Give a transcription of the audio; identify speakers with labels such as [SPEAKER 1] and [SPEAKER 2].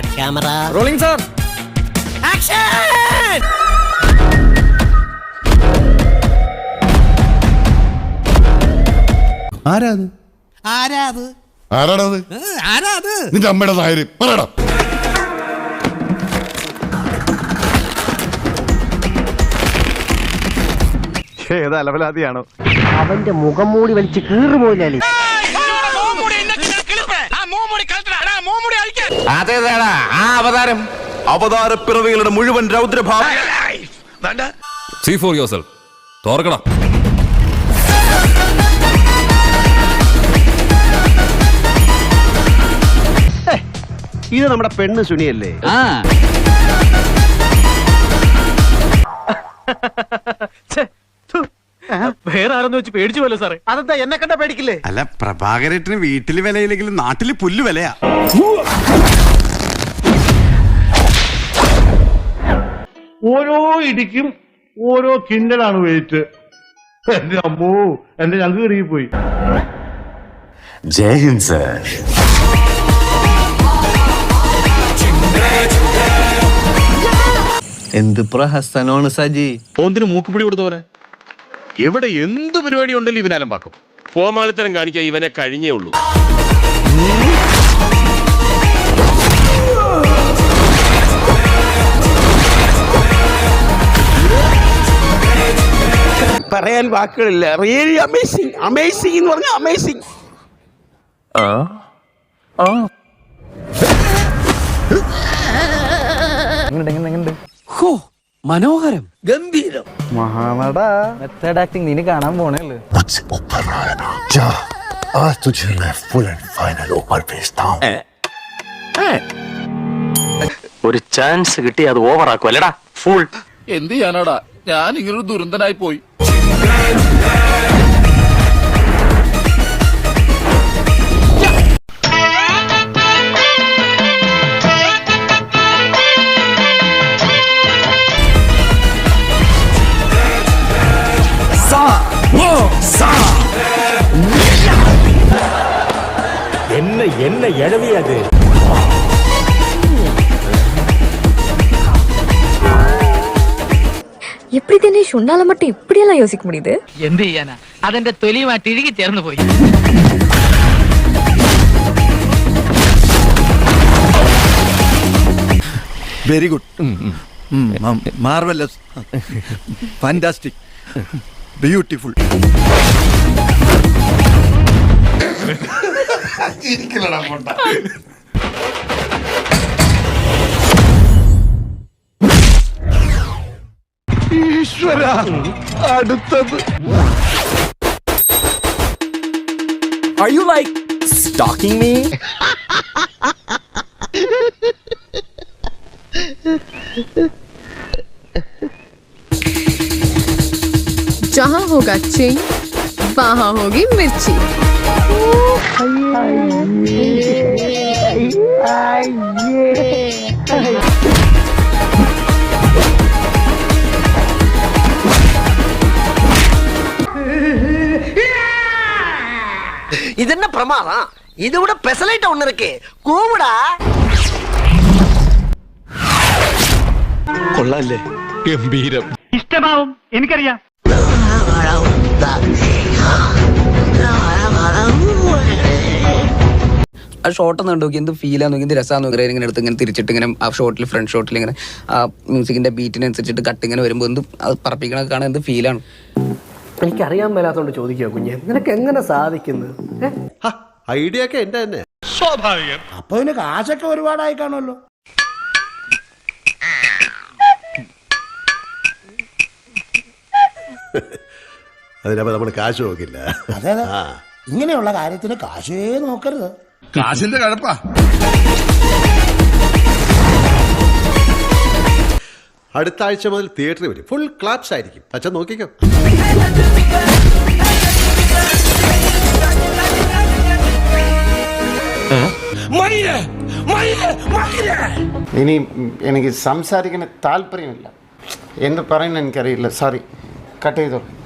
[SPEAKER 1] Start camera
[SPEAKER 2] rolling sir
[SPEAKER 1] action
[SPEAKER 3] ആരാ അത്
[SPEAKER 1] ആരാ അത്
[SPEAKER 3] ആരാടത്
[SPEAKER 1] ഏ, ആരാ അത്
[SPEAKER 3] നിന്റെ അമ്മയുടെ നായര്. പറയടാ.
[SPEAKER 4] ഏത് അലവലാതിയാണോ?
[SPEAKER 5] അവന്റെ മുഖം മൂടി വലിച്ച് കീറുപോയില്ലേ
[SPEAKER 4] അതേതാടാ? ആ അവതാരം. അവതാര പിറവികളുടെ മുഴുവൻ രൗദ്രഭാവം.
[SPEAKER 2] സീ ഫോർ യുവർ സെൽഫ് തോർക്കടാ
[SPEAKER 4] ഇത് നമ്മുടെ പെണ്ണ് സുനിയല്ലേ?
[SPEAKER 6] വേറെ ആരെന്ന് വെച്ച് പേടിച്ചു പോലെ സാറേ.
[SPEAKER 4] അതെന്താ എന്നെ കണ്ട പേടിക്കില്ലേ?
[SPEAKER 7] അല്ല പ്രഭാകരേട്ടിന് വീട്ടിൽ വിലയില്ലെങ്കിലും നാട്ടിൽ പുല്ല് വിലയാ.
[SPEAKER 8] ഓരോ ഇടിക്കും ഓരോ കിണ്ടലാണ് വെയിറ്റ് എന്റെ അമ്മോ എന്റെ ഞങ്ങൾക്ക് ഇറങ്ങിപ്പോയി
[SPEAKER 7] ജയഹിന്ദ് സർ.
[SPEAKER 4] എന്ത് പ്രഹസനമാണ് സജി?
[SPEAKER 6] ഓന്തിന് മൂക്കുപിടി കൊടുത്ത പോലെ. എവിടെ എന്ത് പരിപാടി ഉണ്ടല്ലോ ഇവനാലും പാക്കും
[SPEAKER 9] കോമാളിത്തരം കാണിക്കാൻ ഇവനെ കഴിഞ്ഞേ ഉള്ളൂ.
[SPEAKER 4] പറയാൻ വാക്കുകളില്ല. റിയലി അമേസിങ് അമേസിങ് എന്ന് പറഞ്ഞ അമേസിങ്
[SPEAKER 2] മനോഹരം. ഗംഭീരം.
[SPEAKER 4] മഹാനട.
[SPEAKER 5] മെത്തേഡ് ആക്ടിങ് നിന്നെ കാണാൻ
[SPEAKER 3] പോണേല്ലേ
[SPEAKER 6] ഒരു ചാൻസ് കിട്ടി അത് ഓവറാക്കും അല്ലടാ ഫുൾ
[SPEAKER 2] എന്ത് ചെയ്യാനാടാ? ഞാൻ ഇങ്ങനൊരു ദുരന്തനായി പോയി.
[SPEAKER 10] எப்படி தினேஷ் உன்னால மட்டும் இப்படியெல்லாம் யோசிக்க முடியுது
[SPEAKER 5] എന്ത് ചെയ്യാനാ അതെന്റെ തൊലിയുമായിട്ട് ഇഴുകി ചേർന്ന് പോയി
[SPEAKER 7] very good marvellous fantastic beautiful
[SPEAKER 4] ഈശ്വര അടുത്തത്
[SPEAKER 2] Are you like stalking me?
[SPEAKER 10] जहाँ होगा चेंज वहाँ होगी मिर्ची
[SPEAKER 5] ഇത് என்ன பிரமாதம் இது விட பெசலைட் ஒண்ணு இருக்கு கூவுடா
[SPEAKER 4] കൊള്ളാല്ലേ ഗംഭീരം
[SPEAKER 6] ഇഷ്ടമാവും എനിക്കറിയാം
[SPEAKER 5] ആ ഷോട്ട് ഒന്ന് നോക്കി. എന്ത് ഫീൽ നോക്കി. എന്ത് രസമാണെന്ന് നോക്കി. ഇങ്ങനെ എടുത്ത് ഇങ്ങനെ തിരിച്ചിട്ട് ഇങ്ങനെ ആ ഷോട്ടിൽ ഫ്രണ്ട് ഷോട്ടിൽ ഇങ്ങനെ ആ മ്യൂസിക്കിന്റെ ബീറ്റിനനുസരിച്ചിട്ട് കട്ട് ഇങ്ങനെ വരുമ്പോൾ എന്ത് അത് പറപ്പിക്കണ കാണാൻ എന്ത് ഫീലാണ് എനിക്കറിയാൻ മേലാത്തോണ്ട് ചോദിക്കുക കുഞ്ഞെ. നിനക്ക് എങ്ങനെ സാധിക്കുന്നത്?
[SPEAKER 4] ഐഡിയ ഒക്കെ എന്റെ തന്നെ.
[SPEAKER 8] അപ്പൊ ഇതിന് കാശൊക്കെ ഒരുപാടായി കാണുമല്ലോ.
[SPEAKER 4] അതിനപ്പോ നമ്മൾ കാശ് നോക്കില്ല.
[SPEAKER 8] അതെ അതെ. ഇങ്ങനെയുള്ള കാര്യത്തിന് കാശേ നോക്കരുത്.
[SPEAKER 3] കാശിന്റെ കഴപ്പാ.
[SPEAKER 4] അടുത്ത ആഴ്ച മുതൽ തിയേറ്ററിൽ വരും. ഫുൾ ക്ലാപ്സ് ആയിരിക്കും. അച്ഛൻ നോക്കിക്കോ.
[SPEAKER 7] ഇനി എനിക്ക് സംസാരിക്കുന്ന താല്പര്യമില്ല. എന്ന് പറയുന്ന എനിക്കറിയില്ല. സോറി കട്ട് ചെയ്തോളൂ